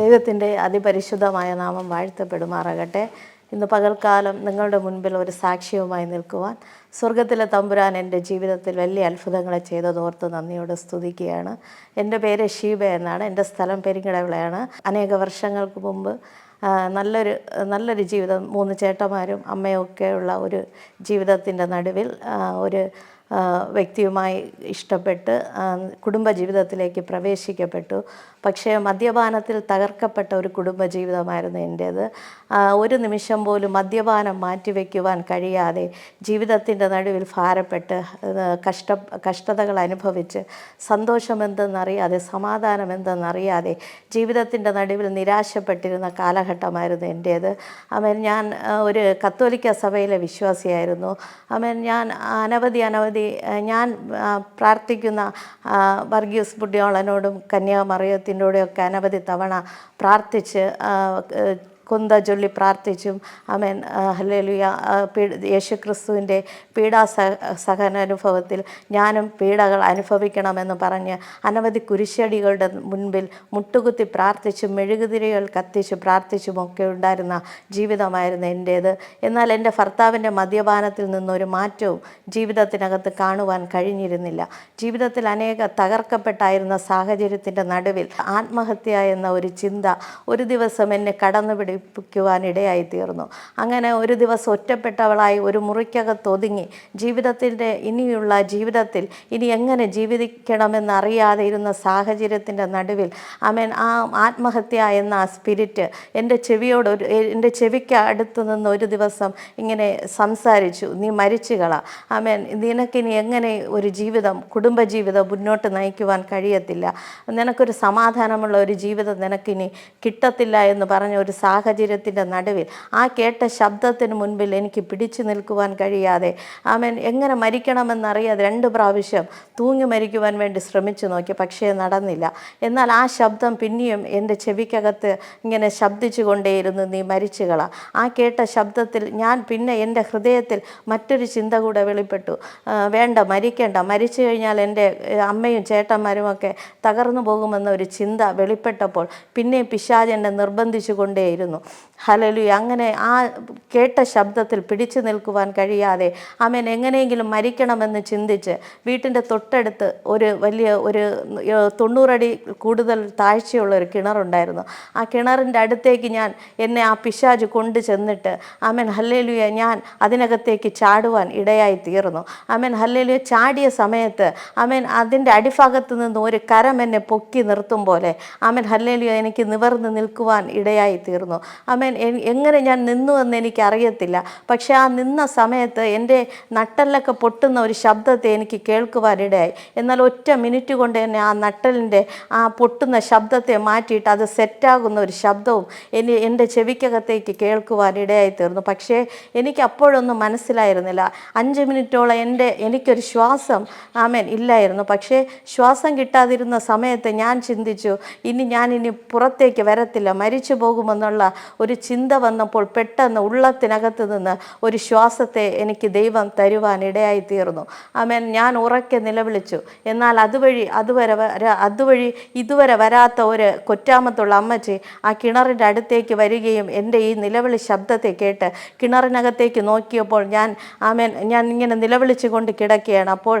ദൈവത്തിന്റെ അതിപരിശുദ്ധമായ നാമം വാഴ്ത്തപ്പെടുമാറാകട്ടെ. ഇന്ന് പകൽക്കാലം നിങ്ങളുടെ മുൻപിൽ ഒരു സാക്ഷ്യവുമായി നിൽക്കുവാൻ സ്വർഗത്തിലെ തമ്പുരാൻ എന്റെ ജീവിതത്തിൽ വലിയ അത്ഭുതങ്ങളെ ചെയ്തതോർത്ത് നന്ദിയോട് സ്തുതിക്കുകയാണ്. എന്റെ പേര് ഷീബ എന്നാണ്. എന്റെ സ്ഥലം പെരിങ്ങടവിളയാണ്. അനേക വർഷങ്ങൾക്ക് മുമ്പ് നല്ലൊരു നല്ലൊരു ജീവിതം മൂന്ന് ചേട്ടന്മാരും അമ്മയൊക്കെയുള്ള ഒരു ജീവിതത്തിന്റെ നടുവിൽ ഒരു വ്യക്തിയുമായി ഇഷ്ടപ്പെട്ട് കുടുംബജീവിതത്തിലേക്ക് പ്രവേശിക്കപ്പെട്ടു. പക്ഷേ മദ്യപാനത്തിൽ തകർക്കപ്പെട്ട ഒരു കുടുംബജീവിതമായിരുന്നു എന്റേത്. ഒരു നിമിഷം പോലും മദ്യപാനം മാറ്റിവെക്കുവാൻ കഴിയാതെ ജീവിതത്തിന്റെ നടുവിൽ ഭാരപ്പെട്ട് കഷ്ട കഷ്ടതകൾ അനുഭവിച്ച് സന്തോഷമെന്തെന്നറിയാതെ സമാധാനം എന്തെന്നറിയാതെ ജീവിതത്തിന്റെ നടുവിൽ നിരാശപ്പെട്ടിരുന്ന കാലഘട്ടമായിരുന്നു എന്റേത്. അവൻ ഞാൻ ഒരു കത്തോലിക്ക സഭയിലെ വിശ്വാസിയായിരുന്നു. അവൻ ഞാൻ അനവധി അനവധി ആ, ഞാൻ പ്രാർത്ഥിക്കുന്ന വർഗീസ് ബുഡിയോളനോടും കന്യാമറിയത്തിന്റെയൊക്കെ അനവധി തവണ പ്രാർത്ഥിച്ച് കുന്ത ചൊല്ലി പ്രാർത്ഥിച്ചും. അമേൻ ഹല്ലേലൂയ. യേശു ക്രിസ്തുവിന്റെ പീഡാ സഹനാനുഭവത്തിൽ ഞാനും പീഡകൾ അനുഭവിക്കണമെന്ന് പറഞ്ഞ് അനവധി കുരിശടികളുടെ മുൻപിൽ മുട്ടുകുത്തി പ്രാർത്ഥിച്ചും മെഴുകുതിരികൾ കത്തിച്ച് പ്രാർത്ഥിച്ചും ഒക്കെ ഉണ്ടായിരുന്ന ജീവിതമായിരുന്നു എന്റേത്. എന്നാൽ എന്റെ ഭർത്താവിന്റെ മദ്യപാനത്തിൽ നിന്നൊരു മാറ്റവും ജീവിതത്തിനകത്ത് കാണുവാൻ കഴിഞ്ഞിരുന്നില്ല. ജീവിതത്തിൽ അനേക തകർക്കപ്പെട്ടായിരുന്ന സാഹചര്യത്തിന്റെ നടുവിൽ ആത്മഹത്യ എന്ന ഒരു ചിന്ത ഒരു ദിവസം എന്നെ കടന്നു പിടിപ്പിക്കുവാൻ ഇടയായി തീർന്നു അങ്ങനെ ഒരു ദിവസം ഒറ്റപ്പെട്ടവളായി ഒരു മുറിക്കകത്ത് ഒതുങ്ങി. ജീവിതത്തിന്റെ ഇനിയുള്ള ജീവിതത്തിൽ ഇനി എങ്ങനെ ജീവിക്കണമെന്ന് അറിയാതെ ഇരുന്ന സാഹചര്യത്തിന്റെ നടുവിൽ അമേൻ ആ ആത്മഹത്യ എന്ന ആ സ്പിരിറ്റ് എന്റെ ചെവിയോട് ഒരു എന്റെ ചെവിക്ക് അടുത്ത് നിന്ന് ഒരു ദിവസം ഇങ്ങനെ സംസാരിച്ചു. നീ മരിച്ചുകള ആമേൻ നിനക്കിനി എങ്ങനെ ഒരു ജീവിതം കുടുംബജീവിതം മുന്നോട്ട് നയിക്കുവാൻ കഴിയത്തില്ല? നിനക്കൊരു സമാധാനമുള്ള ഒരു ജീവിതം നിനക്കിനി കിട്ടത്തില്ല എന്ന് പറഞ്ഞ ഒരു സാഹചര്യത്തിന്റെ നടുവിൽ ആ കേട്ട ശബ്ദത്തിന് മുൻപിൽ എനിക്ക് പിടിച്ചു നിൽക്കുവാൻ കഴിയാതെ ആമൻ എങ്ങനെ മരിക്കണമെന്നറിയാതെ രണ്ട് പ്രാവശ്യം തൂങ്ങി മരിക്കുവാൻ വേണ്ടി ശ്രമിച്ചു നോക്കി പക്ഷേ നടന്നില്ല. എന്നാൽ ആ ശബ്ദം പിന്നെയും എന്റെ ചെവിക്കകത്ത് ഇങ്ങനെ ശബ്ദിച്ചു കൊണ്ടേയിരുന്നു നീ മരിച്ചുകള ആ കേട്ട ശബ്ദത്തിൽ ഞാൻ പിന്നെ എന്റെ ഹൃദയത്തിൽ മറ്റൊരു ചിന്ത കൂടെ വെളിപ്പെട്ടു. വേണ്ട മരിക്കേണ്ട. മരിച്ചു കഴിഞ്ഞാൽ എന്റെ അമ്മയും ചേട്ടന്മാരുമൊക്കെ തകർന്നു പോകുമെന്ന ഒരു ചിന്ത വെളിപ്പെട്ടപ്പോൾ പിന്നെ പിശാജ് എന്നെ നിർബന്ധിച്ചു കൊണ്ടേയിരുന്നു. ഹലലു അങ്ങനെ ആ കേട്ട ശബ്ദത്തിൽ പിടിച്ചു നിൽക്കുവാൻ കഴിയാതെ അമ്മൻ എങ്ങനെയെങ്കിലും മരിക്കണമെന്ന് ചിന്തിച്ച് വീട്ടിന്റെ തൊട്ടടുത്ത് ഒരു വലിയ ഒരു തൊണ്ണൂറടി കൂടുതൽ താഴ്ചയുള്ള ഒരു കിണറുണ്ടായിരുന്നു. ആ കിണറിന്റെ അടുത്തേക്ക് ഞാൻ എന്നെ ആ പിശാജ് കൊണ്ടു ചെന്നിട്ട് അമൻ ഹല്ലേലുയ ഞാൻ അതിനകത്തേക്ക് ചാടുവാൻ ഇടയായി തീർന്നു. അമൻ ഹല്ലേലുയ ചാടിയ സമയത്ത് അമൻ അതിന്റെ അടിഭാഗത്ത് നിന്ന് ഒരു കരം എന്നെ പൊക്കി നിർത്തും പോലെ അമൻ ഹല്ലേലുയ എനിക്ക് നിവർന്ന് നിൽക്കുവാൻ ഇടയായി തീർന്നു. അമൻ എങ്ങനെ ഞാൻ നിന്നു എന്ന് എനിക്ക് പക്ഷെ ആ നിന്ന സമയത്ത് എന്റെ നട്ടലൊക്കെ പൊട്ടുന്ന ഒരു ശബ്ദത്തെ എനിക്ക് കേൾക്കുവാനിടയായി. എന്നാൽ ഒറ്റ മിനിറ്റ് കൊണ്ട് തന്നെ ആ നട്ടലിന്റെ ആ പൊട്ടുന്ന ശബ്ദത്തെ മാറ്റിയിട്ട് അത് സെറ്റാകുന്ന ഒരു ശബ്ദവും എനി എന്റെ ചെവിക്കകത്തേക്ക് കേൾക്കുവാനിടയായി തീർന്നു. പക്ഷേ എനിക്ക് അപ്പോഴൊന്നും മനസ്സിലായിരുന്നില്ല. അഞ്ച് മിനിറ്റോളം എന്റെ എനിക്കൊരു ശ്വാസം ആമേൻ ഇല്ലായിരുന്നു. പക്ഷേ ശ്വാസം കിട്ടാതിരുന്ന സമയത്ത് ഞാൻ ചിന്തിച്ചു ഇനി ഞാൻ ഇനി പുറത്തേക്ക് വരത്തില്ല മരിച്ചു പോകുമെന്നുള്ള ഒരു ചിന്ത വന്നപ്പോൾ പെട്ടെന്ന് ഉള്ളത്തിനകത്ത് നിന്ന് ഒരു ശ്വാസത്തെ എനിക്ക് ദൈവം തരുവാൻ ഇടയായി തീർന്നു ആമേൻ. ഞാൻ ഉറക്കെ നിലവിളിച്ചു. എന്നാൽ അതുവഴി അതുവരെ വര അതുവഴി ഇതുവരെ വരാത്ത ഒരു കൊറ്റാമത്തുള്ള അമ്മച്ചി ആ കിണറിന്റെ അടുത്തേക്ക് വരികയും എന്റെ ഈ നിലവിളി ശബ്ദത്തെ കേട്ട് കിണറിനകത്തേക്ക് നോക്കിയപ്പോൾ ഞാൻ ആമേൻ ഞാൻ ഇങ്ങനെ നിലവിളിച്ചുകൊണ്ട് കിടക്കുകയാണ്. അപ്പോൾ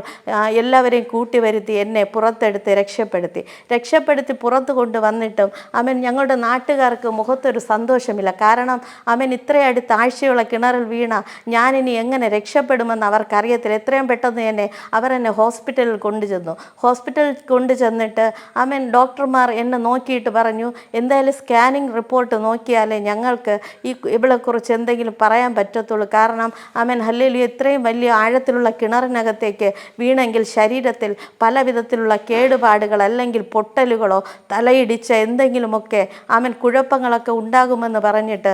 എല്ലാവരെയും കൂട്ടി വരുത്തി എന്നെ പുറത്തെടുത്ത് രക്ഷപ്പെടുത്തി. രക്ഷപ്പെടുത്തി പുറത്ത് കൊണ്ടുവന്നിട്ടും ആമേൻ ഞങ്ങളുടെ നാട്ടുകാർക്ക് മുഖത്തൊരു സന്തോഷമില്ല. കാരണം അവൻ ഇത്രയടി ആഴ്ചയുള്ള കിണറിൽ വീണ ഞാനിനി എങ്ങനെ രക്ഷപ്പെടുമെന്ന് അവർക്കറിയത്തില്ല. എത്രയും പെട്ടെന്ന് തന്നെ അവർ എന്നെ ഹോസ്പിറ്റലിൽ കൊണ്ടുചെന്നു. ഹോസ്പിറ്റലിൽ കൊണ്ടുചെന്നിട്ട് അവൻ ഡോക്ടർമാർ എന്നെ നോക്കിയിട്ട് പറഞ്ഞു എന്തായാലും സ്കാനിങ് റിപ്പോർട്ട് നോക്കിയാലേ ഞങ്ങൾക്ക് ഈ ഇവളെക്കുറിച്ച് എന്തെങ്കിലും പറയാൻ പറ്റത്തുള്ളൂ. കാരണം അവൻ ഹല്ലേലു ഇത്രയും വലിയ ആഴത്തിലുള്ള കിണറിനകത്തേക്ക് വീണെങ്കിൽ ശരീരത്തിൽ പല വിധത്തിലുള്ള കേടുപാടുകൾ അല്ലെങ്കിൽ പൊട്ടലുകളോ തലയിടിച്ച എന്തെങ്കിലുമൊക്കെ അവൻ കുഴപ്പങ്ങളൊക്കെ ഉണ്ടാകുമെന്ന് പറഞ്ഞിട്ട്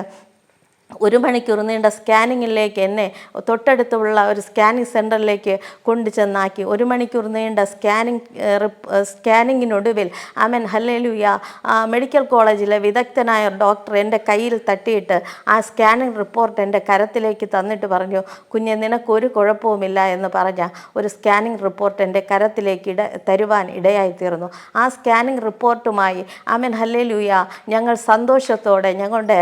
ഒരു മണിക്കൂർ നീണ്ട സ്കാനിങ്ങിലേക്ക് എന്നെ തൊട്ടടുത്തുള്ള ഒരു സ്കാനിങ് സെന്ററിലേക്ക് കൊണ്ടു ചെന്നാക്കി. ഒരു മണിക്കൂർ നീണ്ട സ്കാനിങ് സ്കാനിങ്ങിനൊടുവിൽ അമൻ ഹല്ലേലൂയ മെഡിക്കൽ കോളേജിലെ വിദഗ്ധനായ ഡോക്ടർ എന്റെ കയ്യിൽ തട്ടിയിട്ട് ആ സ്കാനിങ് റിപ്പോർട്ട് എന്റെ കരത്തിലേക്ക് തന്നിട്ട് പറഞ്ഞു കുഞ്ഞെ നിനക്കൊരു കുഴപ്പവുമില്ല എന്ന് പറഞ്ഞ ഒരു സ്കാനിങ് റിപ്പോർട്ട് എന്റെ കരത്തിലേക്ക് ഇട തരുവാൻ ഇടയായിത്തീർന്നു. ആ സ്കാനിങ് റിപ്പോർട്ടുമായി അമൻ ഹല്ലേലൂയ ഞങ്ങൾ സന്തോഷത്തോടെ ഞങ്ങളുടെ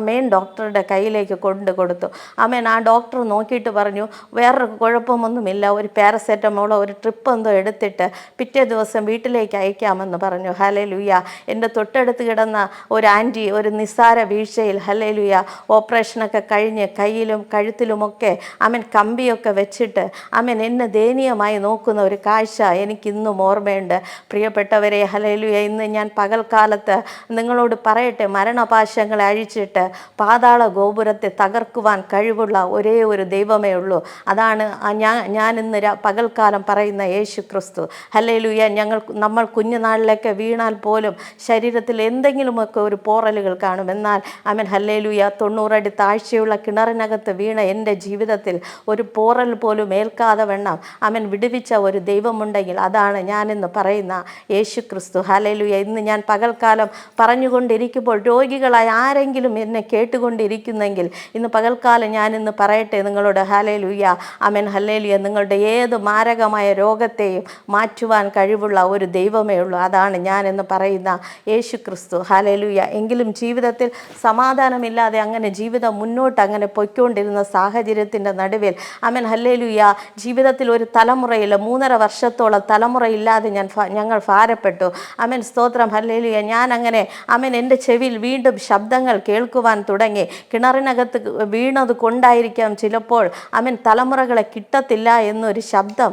മെയിൻ മെയിൻ ഡോക്ടറുടെ കയ്യിലേക്ക് കൊണ്ട് കൊടുത്തു. അമേൻ ആ ഡോക്ടർ നോക്കിയിട്ട് പറഞ്ഞു വേറൊരു കുഴപ്പമൊന്നുമില്ല. ഒരു പാരസെറ്റമോളോ ഒരു ട്രിപ്പ് എന്തോ എടുത്തിട്ട് പിറ്റേ ദിവസം വീട്ടിലേക്ക് അയക്കാമെന്ന് പറഞ്ഞു. ഹലേ ലുയ്യ എന്റെ തൊട്ടടുത്ത് കിടന്ന ഒരു ആന്റി ഒരു നിസ്സാര വീഴ്ചയിൽ ഹലേ ലുയ്യ ഓപ്പറേഷനൊക്കെ കഴിഞ്ഞ് കയ്യിലും കഴുത്തിലുമൊക്കെ അമൻ കമ്പിയൊക്കെ വെച്ചിട്ട് അമൻ എന്നെ ദയനീയമായി നോക്കുന്ന ഒരു കാഴ്ച എനിക്കിന്നും ഓർമ്മയുണ്ട്. പ്രിയപ്പെട്ടവരെ ഹലേലുയ ഇന്ന് ഞാൻ പകൽക്കാലത്ത് നിങ്ങളോട് പറയട്ടെ മരണപാശങ്ങളെ അഴിച്ചിട്ട് പാതാള ഗോപുരത്തെ തകർക്കുവാൻ കഴിവുള്ള ഒരേ ഒരു ദൈവമേ ഉള്ളൂ. അതാണ് ഞാൻ ഞാൻ ഇന്ന് പകൽക്കാലം പറയുന്ന യേശു ക്രിസ്തു ഹല്ലേലൂയ ഞങ്ങൾ നമ്മൾ കുഞ്ഞുനാളിലേക്ക് വീണാൽ പോലും ശരീരത്തിൽ എന്തെങ്കിലുമൊക്കെ ഒരു പോറലുകൾ കാണും. എന്നാൽ അമൻ ഹല്ലേലൂയ തൊണ്ണൂറടി താഴ്ചയുള്ള കിണറിനകത്ത് വീണ എന്റെ ജീവിതത്തിൽ ഒരു പോറൽ പോലും ഏൽക്കാതെ വേണം അവൻ വിടുവിച്ച ഒരു ദൈവമുണ്ടെങ്കിൽ അതാണ് ഞാനിന്ന് പറയുന്ന യേശു ക്രിസ്തു ഹല്ലേലൂയ ഇന്ന് ഞാൻ പകൽക്കാലം പറഞ്ഞുകൊണ്ടിരിക്കുമ്പോൾ രോഗികളായ ആരെങ്കിലും എന്നെ കേട്ടുകൊണ്ടിരിക്കുന്നെങ്കിൽ ഇന്ന് പകൽക്കാലം ഞാനിന്ന് പറയട്ടെ നിങ്ങളോട് ഹലേലുയ്യ അമൻ ഹല്ലേലുയ നിങ്ങളുടെ ഏത് മാരകമായ രോഗത്തെയും മാറ്റുവാൻ കഴിവുള്ള ഒരു ദൈവമേ ഉള്ളൂ. അതാണ് ഞാനെന്ന് പറയുന്ന യേശു ക്രിസ്തു ഹലേലുയ എങ്കിലും ജീവിതത്തിൽ സമാധാനമില്ലാതെ അങ്ങനെ ജീവിതം മുന്നോട്ട് അങ്ങനെ പൊയ്ക്കൊണ്ടിരുന്ന സാഹചര്യത്തിന്റെ നടുവിൽ അമൻ ഹല്ലേലുയ ജീവിതത്തിൽ ഒരു തലമുറയിൽ മൂന്നര വർഷത്തോളം തലമുറയില്ലാതെ ഞാൻ ഞങ്ങൾ ഭാരപ്പെട്ടു. അമൻ സ്തോത്രം ഹല്ലേലുയ ഞാൻ അങ്ങനെ അമൻ എന്റെ ചെവിയിൽ വീണ്ടും ശബ്ദങ്ങൾ കേൾക്കുവാൻ തുടങ്ങി. കിണറിനകത്ത് വീണത് കൊണ്ടായിരിക്കാം ചിലപ്പോൾ. അവൻ തലമുറകളെ കിട്ടത്തില്ല എന്നൊരു ശബ്ദം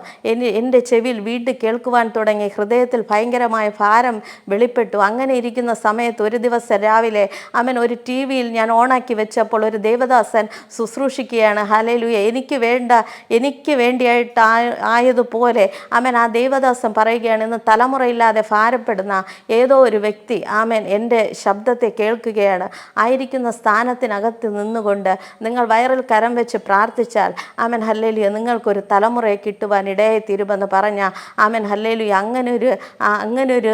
എന്റെ ചെവിയിൽ വീണ്ടും കേൾക്കുവാൻ തുടങ്ങി. ഹൃദയത്തിൽ ഭയങ്കരമായ ഭാരം വെളിപ്പെട്ടു. അങ്ങനെ ഇരിക്കുന്ന സമയത്ത് ഒരു ദിവസം രാവിലെ അവൻ ഒരു ടി വിയിൽ ഞാൻ ഓണാക്കി വെച്ചപ്പോൾ ഒരു ദേവദാസൻ ശുശ്രൂഷിക്കുകയാണ്. ഹലലുയ എനിക്ക് വേണ്ട എനിക്ക് വേണ്ടിയായിട്ട് ആയതുപോലെ അവൻ ആ ദേവദാസൻ പറയുകയാണ് ഇന്ന് തലമുറയില്ലാതെ ഭാരപ്പെടുന്ന ഏതോ ഒരു വ്യക്തി ആമൻ എന്റെ ശബ്ദത്തെ കേൾക്കുകയാണ്. ആയിരിക്കുന്ന സ്ഥാനത്തിനകത്ത് നിന്നുകൊണ്ട് നിങ്ങൾ വയറിൽ കരം വെച്ച് പ്രാർത്ഥിച്ചാൽ ആമൻ ഹല്ലേലിയ നിങ്ങൾക്കൊരു തലമുറയെ കിട്ടുവാൻ ഇടയായി തീരുമെന്ന് പറഞ്ഞ ആമൻ ഹല്ലേലിയ അങ്ങനൊരു അങ്ങനൊരു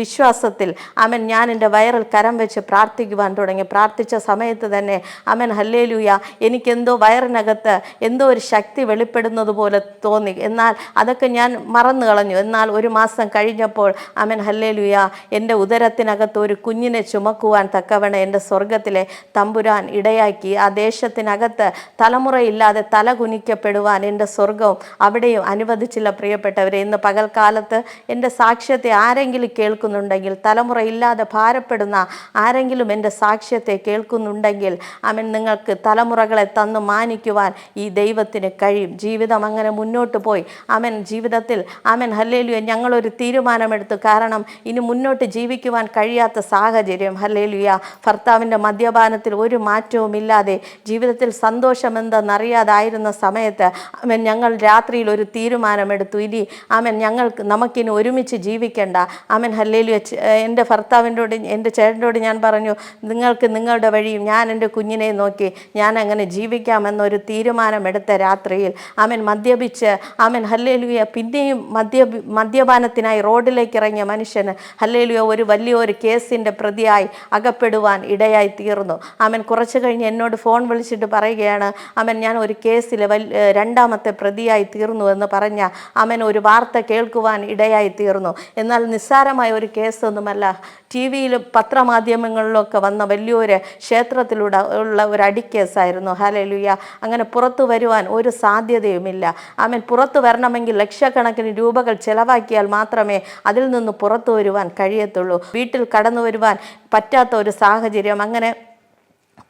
വിശ്വാസത്തിൽ ആമൻ ഞാൻ എന്റെ വയറിൽ കരം വെച്ച് പ്രാർത്ഥിക്കുവാൻ തുടങ്ങി. പ്രാർത്ഥിച്ച സമയത്ത് തന്നെ ആമൻ ഹല്ലേലുയ എനിക്കെന്തോ വയറിനകത്ത് എന്തോ ഒരു ശക്തി വെളിപ്പെടുന്നത് പോലെ തോന്നി. എന്നാൽ അതൊക്കെ ഞാൻ മറന്നു കളഞ്ഞു. എന്നാൽ ഒരു മാസം കഴിഞ്ഞപ്പോൾ ആമൻ ഹല്ലേലൂയ എന്റെ ഉദരത്തിനകത്ത് ഒരു കുഞ്ഞിനെ ചുമക്കുവാൻ തക്കവണ എന്റെ സ്വർഗത്തിലെ തമ്പുരാൻ ഇടയാക്കി. ആ ദേശത്തിനകത്ത് തലമുറയില്ലാതെ തല കുനിക്കപ്പെടുവാൻ എന്റെ സ്വർഗവും അവിടെയും അനുവദിച്ചില്ല പ്രിയപ്പെട്ടവരെ. ഇന്ന് പകൽക്കാലത്ത് എന്റെ സാക്ഷ്യത്തെ ആരെങ്കിലും കേൾക്കുന്നുണ്ടെങ്കിൽ തലമുറയില്ലാതെ ഭാരപ്പെടുന്ന ആരെങ്കിലും എന്റെ സാക്ഷ്യത്തെ കേൾക്കുന്നുണ്ടെങ്കിൽ അവൻ നിങ്ങൾക്ക് തലമുറകളെ തന്നു മാനിക്കുവാൻ ഈ ദൈവത്തിന് കഴിയും. ജീവിതം അങ്ങനെ മുന്നോട്ട് പോയി. അവൻ ജീവിതത്തിൽ അവൻ ഹല്ലേലുയ ഞങ്ങളൊരു തീരുമാനമെടുത്തു. കാരണം ഇനി മുന്നോട്ട് ജീവിക്കുവാൻ കഴിയാത്ത സാഹചര്യം. ഹല്ലേലുയ. ഭർത്താവിന്റെ മദ്യപാനത്തിൽ ഒരു മാറ്റവും ഇല്ലാതെ ജീവിതത്തിൽ സന്തോഷമെന്തെന്നറിയാതായിരുന്ന സമയത്ത് അവൻ ഞങ്ങൾ രാത്രിയിൽ ഒരു തീരുമാനമെടുത്തു. ഇനി അവൻ ഞങ്ങൾക്ക് നമുക്കിനി ഒരുമിച്ച് ജീവിക്കേണ്ട. അവൻ ഹല്ലേലു എന്റെ ഭർത്താവിന്റോട് എന്റെ ചേട്ടനോട് ഞാൻ പറഞ്ഞു നിങ്ങൾക്ക് നിങ്ങളുടെ വഴിയും ഞാൻ എന്റെ കുഞ്ഞിനെ നോക്കി ഞാൻ അങ്ങനെ ജീവിക്കാമെന്നൊരു തീരുമാനമെടുത്ത രാത്രിയിൽ അവൻ മദ്യപിച്ച് അവൻ ഹല്ലേലുയ പിന്നെയും മദ്യ മദ്യപാനത്തിനായി റോഡിലേക്ക് ഇറങ്ങിയ മനുഷ്യന് ഹല്ലേലുയ ഒരു വലിയൊരു കേസിന്റെ പ്രതിയായി അകപ്പെടുവാൻ ഇടയായി തീർന്നു. അവൻ കുറച്ച് കഴിഞ്ഞ് എന്നോട് ഫോൺ വിളിച്ചിട്ട് പറയുകയാണ് അവൻ ഞാൻ ഒരു കേസിൽ രണ്ടാമത്തെ പ്രതിയായി തീർന്നു എന്ന് പറഞ്ഞ അവൻ ഒരു വാർത്ത കേൾക്കുവാൻ ഇടയായി തീർന്നു. എന്നാൽ നിസ്സാരമായ ഒരു കേസൊന്നുമല്ല. ടി വിയിലും പത്രമാധ്യമങ്ങളിലൊക്കെ വന്ന വലിയൊരു ക്ഷേത്രത്തിലൂടെ ഉള്ള ഒരു അടിക്കേസായിരുന്നു. ഹലലുയ അങ്ങനെ പുറത്തു വരുവാൻ ഒരു സാധ്യതയുമില്ല. അവൻ പുറത്തു വരണമെങ്കിൽ ലക്ഷക്കണക്കിന് രൂപകൾ ചെലവാക്കിയാൽ മാത്രമേ അതിൽ നിന്ന് പുറത്തു വരുവാൻ കഴിയത്തുള്ളൂ. വീട്ടിൽ കടന്നു വരുവാൻ പറ്റാത്ത ഒരു സാഹചര്യം. അങ്ങനെ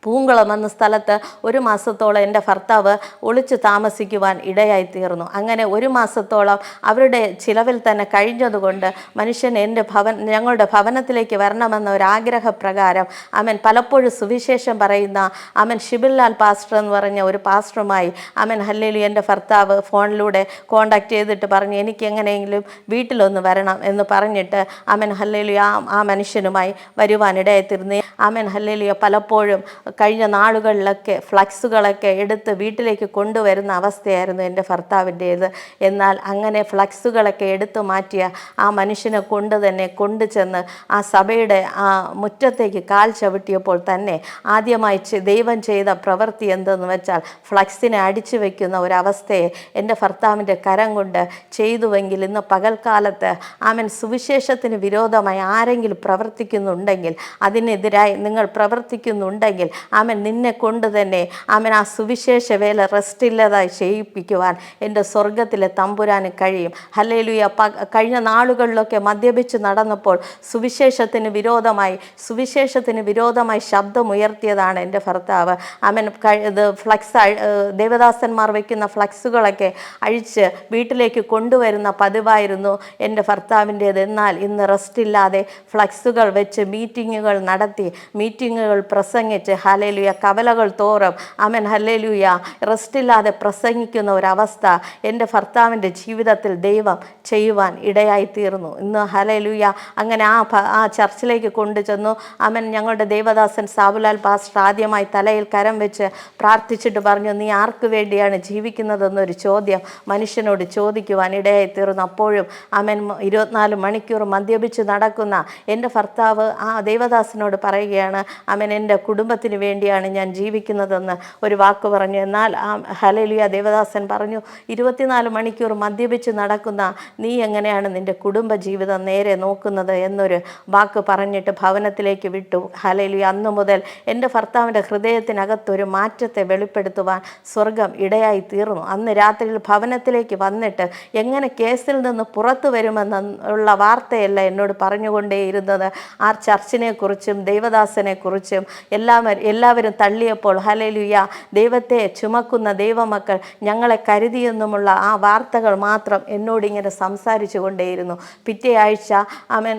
പൂങ്കുളം എന്ന സ്ഥലത്ത് ഒരു മാസത്തോളം എന്റെ ഭർത്താവ് ഒളിച്ചു താമസിക്കുവാൻ ഇടയായി തീർന്നു അങ്ങനെ ഒരു മാസത്തോളം അവരുടെ ചിലവിൽ തന്നെ കഴിഞ്ഞതുകൊണ്ട് മനുഷ്യൻ എന്റെ ഭവൻ ഞങ്ങളുടെ ഭവനത്തിലേക്ക് വരണമെന്ന ഒരു ആഗ്രഹപ്രകാരം അവൻ പലപ്പോഴും സുവിശേഷം പറയുന്ന അവൻ ഷിബിൽലാൽ പാസ്റ്റർ എന്ന് പറഞ്ഞ ഒരു പാസ്റ്ററുമായി അവൻ ഹല്ലേലു എന്റെ ഭർത്താവ് ഫോണിലൂടെ കോണ്ടാക്ട് ചെയ്തിട്ട് പറഞ്ഞു എനിക്ക് എങ്ങനെയെങ്കിലും വീട്ടിലൊന്ന് വരണം എന്ന് പറഞ്ഞിട്ട് അവൻ ഹല്ലേലു ആ ആ മനുഷ്യനുമായി വരുവാൻ അമൻ ഹല്ലേലിയ പലപ്പോഴും കഴിഞ്ഞ നാളുകളിലൊക്കെ ഫ്ലക്സുകളൊക്കെ എടുത്ത് വീട്ടിലേക്ക് കൊണ്ടുവരുന്ന അവസ്ഥയായിരുന്നു എന്റെ ഭർത്താവിന്റേത്. എന്നാൽ അങ്ങനെ ഫ്ലക്സുകളൊക്കെ എടുത്തു മാറ്റിയ ആ മനുഷ്യനെ കൊണ്ട് തന്നെ കൊണ്ടു ചെന്ന് ആ സഭയുടെ ആ മുറ്റത്തേക്ക് കാൽ ചവിട്ടിയപ്പോൾ തന്നെ ആദ്യമായി ദൈവം ചെയ്ത പ്രവൃത്തി എന്തെന്ന് വെച്ചാൽ ഫ്ലക്സിനെ അടിച്ചു വയ്ക്കുന്ന ഒരവസ്ഥയെ എന്റെ ഭർത്താവിന്റെ കരം കൊണ്ട് ചെയ്തുവെങ്കിൽ ഇന്ന് പകൽക്കാലത്ത് ആമൻ സുവിശേഷത്തിന് വിരോധമായി ആരെങ്കിലും പ്രവർത്തിക്കുന്നുണ്ടെങ്കിൽ അതിനെതിരായി നിങ്ങൾ പ്രവർത്തിക്കുന്നുണ്ടെങ്കിൽ ആമൻ നിന്നെ കൊണ്ട് തന്നെ ആമൻ ആ സുവിശേഷ വേല റെസ്റ്റ് ഇല്ലാതായി ചെയ്യിപ്പിക്കുവാൻ എന്റെ സ്വർഗത്തിലെ തമ്പുരാന് കഴിയും. ഹല്ലേലൂയ. പ കഴിഞ്ഞ നാളുകളിലൊക്കെ മദ്യപിച്ച് നടന്നപ്പോൾ സുവിശേഷത്തിന് വിരോധമായി സുവിശേഷത്തിന് വിരോധമായി ശബ്ദമുയർത്തിയതാണ് എന്റെ ഭർത്താവ്. അവൻ ഇത് ഫ്ലക്സ് ദേവദാസന്മാർ വയ്ക്കുന്ന ഫ്ലക്സുകളൊക്കെ അഴിച്ച് വീട്ടിലേക്ക് കൊണ്ടുവരുന്ന പതിവായിരുന്നു എന്റെ ഭർത്താവിന്റേത്. എന്നാൽ ഇന്ന് റെസ്റ്റ് ഇല്ലാതെ ഫ്ലക്സുകൾ വെച്ച് മീറ്റിങ്ങുകൾ നടത്തി മീറ്റിങ്ങുകൾ പ്രസംഗിച്ച് ഹലേലുയ കവലകൾ തോറും. അമൻ ഹലേലുയ റെസ്റ്റ് ഇല്ലാതെ പ്രസംഗിക്കുന്ന ഒരവസ്ഥ എന്റെ ഭർത്താവിന്റെ ജീവിതത്തിൽ ദൈവം ചെയ്യുവാൻ ഇടയായി തീർന്നു ഇന്ന് ഹലേലുയ അങ്ങനെ ആ ആ ചർച്ചിലേക്ക് കൊണ്ടുചെന്നു. അമൻ ഞങ്ങളുടെ ദേവദാസൻ സാബുലാൽ പാസ്റ്റർ ആദ്യമായി തലയിൽ കരം വെച്ച് പ്രാർത്ഥിച്ചിട്ട് പറഞ്ഞു നീ ആർക്ക് വേണ്ടിയാണ് ജീവിക്കുന്നതെന്നൊരു ചോദ്യം മനുഷ്യനോട് ചോദിക്കുവാൻ ഇടയായി തീർന്നു അപ്പോഴും അമൻ ഇരുപത്തിനാല് മണിക്കൂർ മദ്യപിച്ച് നടക്കുന്ന എന്റെ ഭർത്താവ് ആ ദേവദാസനോട് പറയുകയാണ് അമൻ എന്റെ കുടുംബത്തിന് വേണ്ടിയാണ് ഞാൻ ജീവിക്കുന്നതെന്ന് ഒരു വാക്ക് പറഞ്ഞു. എന്നാൽ ആ ഹലലിയ ദേവദാസൻ പറഞ്ഞു ഇരുപത്തിനാല് മണിക്കൂർ മദ്യപിച്ച് നടക്കുന്ന നീ എങ്ങനെയാണ് നിന്റെ കുടുംബ ജീവിതം നേരെ നോക്കുന്നത്? എന്നൊരു വാക്ക് പറഞ്ഞിട്ട് ഭവനത്തിലേക്ക് വിട്ടു. ഹലലിയ അന്നു മുതൽ എന്റെ ഭർത്താവിന്റെ ഹൃദയത്തിനകത്തൊരു മാറ്റത്തെ വെളിപ്പെടുത്തുവാൻ സ്വർഗം ഇടയായി തീർന്നു. അന്ന് രാത്രിയിൽ ഭവനത്തിലേക്ക് വന്നിട്ട് എങ്ങനെ കേസിൽ നിന്ന് പുറത്തു വരുമെന്നുള്ള വാർത്തയല്ല എന്നോട് പറഞ്ഞുകൊണ്ടേയിരുന്നത്. ആ ചർച്ചിനെ കുറിച്ചും എല്ലാം എല്ലാവരും തള്ളിയപ്പോൾ ഹലലുയ ദൈവത്തെ ചുമക്കുന്ന ദൈവമക്കൾ ഞങ്ങളെ കരുതിയെന്നുമുള്ള ആ വാർത്തകൾ മാത്രം എന്നോടിങ്ങനെ സംസാരിച്ചു കൊണ്ടേയിരുന്നു. പിറ്റേ ആഴ്ച അവൻ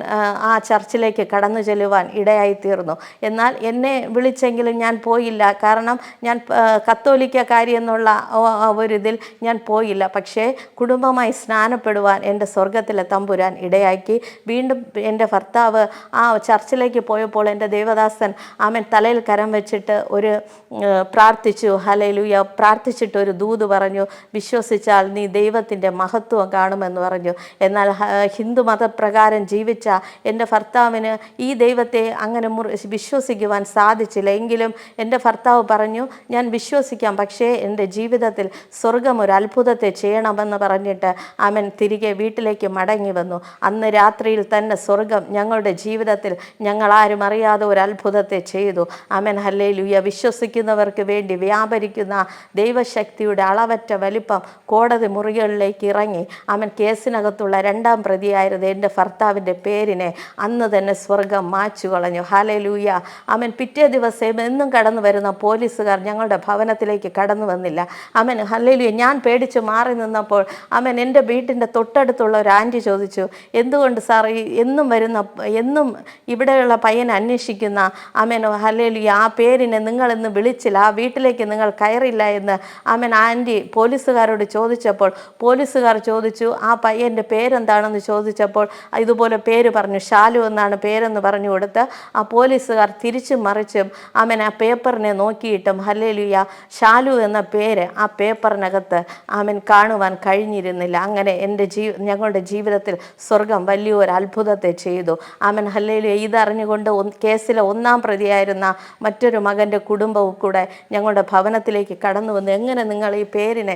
ആ ചർച്ചിലേക്ക് കടന്നു ചെല്ലുവാൻ ഇടയായിത്തീർന്നു. എന്നാൽ എന്നെ വിളിച്ചെങ്കിലും ഞാൻ പോയില്ല. കാരണം ഞാൻ കത്തോലിക്ക എന്നുള്ള ഒരിതിൽ ഞാൻ പോയില്ല. പക്ഷേ കുടുംബമായി സ്നാനപ്പെടുവാൻ എന്റെ സ്വർഗത്തിലെ തമ്പുരാൻ ഇടയാക്കി. വീണ്ടും എന്റെ ഭർത്താവ് ആ ചർച്ചിലേക്ക് പോയപ്പോൾ എന്റെ ദേവദാസൻ ആമൻ തലയിൽ കരം വെച്ചിട്ട് ഒരു പ്രാർത്ഥിച്ചു ഹലയിലൂയ പ്രാർത്ഥിച്ചിട്ട് ഒരു ദൂത് പറഞ്ഞു വിശ്വസിച്ചാൽ നീ ദൈവത്തിന്റെ മഹത്വം കാണുമെന്ന് പറഞ്ഞു. എന്നാൽ ഹിന്ദു മതപ്രകാരം ജീവിച്ച എന്റെ ഭർത്താവിന് ഈ ദൈവത്തെ അങ്ങനെ വിശ്വസിക്കുവാൻ സാധിച്ചില്ല. എങ്കിലും എന്റെ ഭർത്താവ് പറഞ്ഞു ഞാൻ വിശ്വസിക്കാം പക്ഷേ എന്റെ ജീവിതത്തിൽ സ്വർഗം ഒരു അത്ഭുതത്തെ ചെയ്യണമെന്ന് പറഞ്ഞിട്ട് അവൻ തിരികെ വീട്ടിലേക്ക് മടങ്ങി വന്നു. അന്ന് രാത്രിയിൽ തന്നെ സ്വർഗം ഞങ്ങളുടെ ജീവിതത്തിൽ ഞങ്ങളാരും അറിയാതെ ഒരു അത്ഭുതത്തെ ചെയ്തു. അമൻ ഹല്ലേലൂയ. വിശ്വസിക്കുന്നവർക്ക് വേണ്ടി വ്യാപരിക്കുന്ന ദൈവശക്തിയുടെ അളവറ്റ വലിപ്പം കോടതി മുറികളിലേക്ക് ഇറങ്ങി. അവൻ കേസിനകത്തുള്ള രണ്ടാം പ്രതിയായിരുന്ന എന്റെ ഭർത്താവിന്റെ പേരിനെ അന്ന് തന്നെ സ്വർഗം മാച്ചു കളഞ്ഞു ഹാലലൂയ അവൻ പിറ്റേ ദിവസം എന്നും കടന്നു വരുന്ന പോലീസുകാർ ഞങ്ങളുടെ ഭവനത്തിലേക്ക് കടന്നു വന്നില്ല. അവൻ ഹല്ലേലൂയ ഞാൻ പേടിച്ച് മാറി നിന്നപ്പോൾ അവൻ എന്റെ വീട്ടിന്റെ തൊട്ടടുത്തുള്ള ഒരു ആന്റി ചോദിച്ചു എന്തുകൊണ്ട് സാർ എന്നും വരുന്ന എന്നും ഇവിടെയുള്ള പയ്യനെ അന്വേഷിക്കുന്ന? അമൻ ഹല്ലേലൂയ ആ പേരിനെ നിങ്ങൾ ഇന്ന് വിളിച്ചില്ല ആ വീട്ടിലേക്ക് നിങ്ങൾ കയറില്ല എന്ന് അമ്മൻ ആന്റി പോലീസുകാരോട് ചോദിച്ചപ്പോൾ പോലീസുകാർ ചോദിച്ചു ആ പയ്യന്റെ പേരെന്താണെന്ന് ചോദിച്ചപ്പോൾ ഇതുപോലെ പേര് പറഞ്ഞു ഷാലു എന്നാണ് പേരെന്ന് പറഞ്ഞു കൊടുത്ത് ആ പോലീസുകാർ തിരിച്ചും മറിച്ചും അമ്മൻ ആ പേപ്പറിനെ നോക്കിയിട്ടും ഹല്ലേലൂയ ഷാലു എന്ന പേര് ആ പേപ്പറിനകത്ത് അമ്മൻ കാണുവാൻ കഴിഞ്ഞിരുന്നില്ല. അങ്ങനെ എന്റെ ജീവ ഞങ്ങളുടെ ജീവിതത്തിൽ സ്വർഗം വലിയൊരു അത്ഭുതത്തെ ചെയ്തു. അമ്മൻ ഹല്ലേലൂയ ഇതറിഞ്ഞുകൊണ്ട് കേസിലെ ഒന്നാം പ്രതിയായിരുന്ന മറ്റൊരു മകന്റെ കുടുംബവും കൂടെ ഞങ്ങളുടെ ഭവനത്തിലേക്ക് കടന്നു വന്ന്. എങ്ങനെ നിങ്ങൾ ഈ പേരിനെ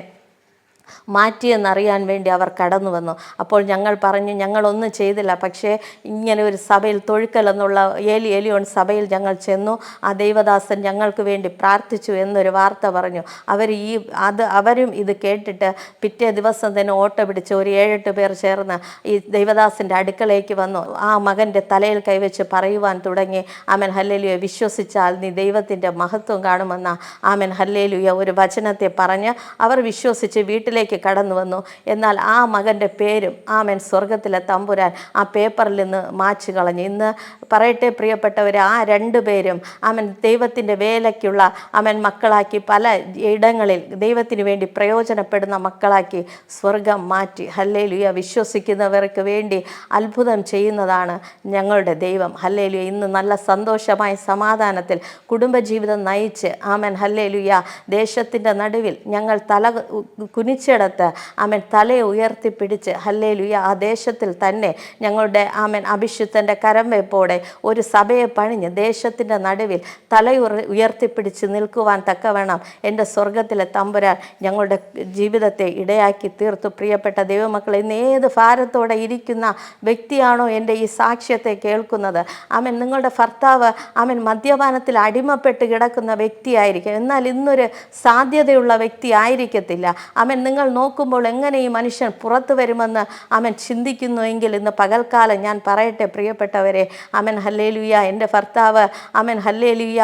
മാറ്റിയെന്നറിയാൻ വേണ്ടി അവർ കടന്നു വന്നു. അപ്പോൾ ഞങ്ങൾ പറഞ്ഞു ഞങ്ങളൊന്നും ചെയ്തില്ല. പക്ഷേ ഇങ്ങനെ ഒരു സഭയിൽ തൊഴുക്കൽ എന്നുള്ള ഏലി എലിയോൺ സഭയിൽ ഞങ്ങൾ ചെന്നു. ആ ദൈവദാസൻ ഞങ്ങൾക്ക് വേണ്ടി പ്രാർത്ഥിച്ചു എന്നൊരു വാർത്ത പറഞ്ഞു. അവർ ഈ അത് അവരും ഇത് കേട്ടിട്ട് പിറ്റേ ദിവസം തന്നെ ഓട്ടോ പിടിച്ച് ഒരു ഏഴെട്ട് പേർ ചേർന്ന് ഈ ദൈവദാസന്റെ അടുക്കളയ്ക്ക് വന്നു. ആ മകന്റെ തലയിൽ കൈവച്ച് പറയുവാൻ തുടങ്ങി. ആമൻ ഹല്ലേലുയ. വിശ്വസിച്ചാൽ നീ ദൈവത്തിന്റെ മഹത്വം കാണുമെന്ന. ആമൻ ഹല്ലേലുയ. ഒരു വചനത്തെ പറഞ്ഞ് അവർ വിശ്വസിച്ച് വീട്ടിൽ വീട്ടിലേക്ക് കടന്നു വന്നു. എന്നാൽ ആ മകന്റെ പേരും ആമൻ സ്വർഗത്തിലെ തമ്പുരാൻ ആ പേപ്പറിൽ നിന്ന് മാച്ചു കളഞ്ഞു. ഇന്ന് പറയട്ടെ പ്രിയപ്പെട്ടവർ ആ രണ്ട് പേരും അവൻ ദൈവത്തിന്റെ വേലയ്ക്കുള്ള അവൻ മക്കളാക്കി പല ഇടങ്ങളിൽ ദൈവത്തിന് വേണ്ടി പ്രയോജനപ്പെടുന്ന മക്കളാക്കി സ്വർഗം മാറ്റി. ഹല്ലേലുയ. വിശ്വസിക്കുന്നവർക്ക് വേണ്ടി അത്ഭുതം ചെയ്യുന്നതാണ് ഞങ്ങളുടെ ദൈവം. ഹല്ലേലുയ. ഇന്ന് നല്ല സന്തോഷമായ സമാധാനത്തിൽ കുടുംബജീവിതം നയിച്ച് ആമൻ ഹല്ലേലുയ. ദേശത്തിന്റെ നടുവിൽ ഞങ്ങൾ തല കുനിച്ചെടുത്ത് ആമൻ തലയെ ഉയർത്തിപ്പിടിച്ച് ഹല്ലേലുയ ആ ദേശത്തിൽ തന്നെ ഞങ്ങളുടെ ആമൻ അഭിഷുദ്ധന്റെ കരംവെപ്പോടെ ഒരു സഭയെ പണിഞ്ഞ് ദേശത്തിന്റെ നടുവിൽ തലയുറ ഉയർത്തിപ്പിടിച്ച് നിൽക്കുവാൻ തക്കവേണം എന്റെ സ്വർഗത്തിലെ തമ്പുരാൻ ഞങ്ങളുടെ ജീവിതത്തെ ഇടയാക്കി തീർത്തു. പ്രിയപ്പെട്ട ദൈവമക്കളെ ഇന്ന് ഏത് ഭാരത്തോടെ ഇരിക്കുന്ന വ്യക്തിയാണോ എന്റെ ഈ സാക്ഷ്യത്തെ കേൾക്കുന്നത്? ആമൻ നിങ്ങളുടെ ഭർത്താവ് ആമൻ മദ്യപാനത്തിൽ അടിമപ്പെട്ട് കിടക്കുന്ന വ്യക്തിയായിരിക്കും. എന്നാൽ ഇന്നൊരു സാധ്യതയുള്ള വ്യക്തി ആയിരിക്കത്തില്ല അവൻ നിങ്ങൾ നോക്കുമ്പോൾ എങ്ങനെ ഈ മനുഷ്യൻ പുറത്തു വരുമെന്ന് അവൻ ചിന്തിക്കുന്നുവെങ്കിൽ ഇന്ന് പകൽക്കാലം ഞാൻ പറയട്ടെ പ്രിയപ്പെട്ടവരെ അമൻ ഹല്ലേലുയ. എന്റെ ഭർത്താവ് അമൻ ഹല്ലേലുയ.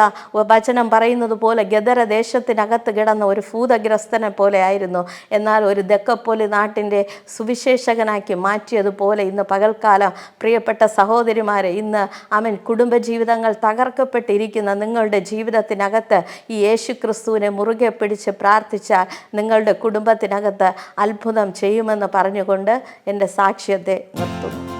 വചനം പറയുന്നത് പോലെ ഗദര ദേശത്തിനകത്ത് കിടന്ന ഒരു ഭൂതഗ്രസ്തനെ പോലെ ആയിരുന്നു. എന്നാൽ ഒരു ദക്കപ്പൊലി നാട്ടിന്റെ സുവിശേഷകനാക്കി മാറ്റിയതുപോലെ ഇന്ന് പകൽക്കാലം പ്രിയപ്പെട്ട സഹോദരിമാരെ ഇന്ന് അവൻ കുടുംബജീവിതങ്ങൾ തകർക്കപ്പെട്ടിരിക്കുന്ന നിങ്ങളുടെ ജീവിതത്തിനകത്ത് ഈ യേശു ക്രിസ്തുവിനെ മുറുകെ പിടിച്ച് പ്രാർത്ഥിച്ചാൽ നിങ്ങളുടെ കുടുംബത്തിനകത്ത് അത്ഭുതം ചെയ്യുമെന്ന് പറഞ്ഞുകൊണ്ട് എന്റെ സാക്ഷ്യത്തെ നിർത്തുന്നു.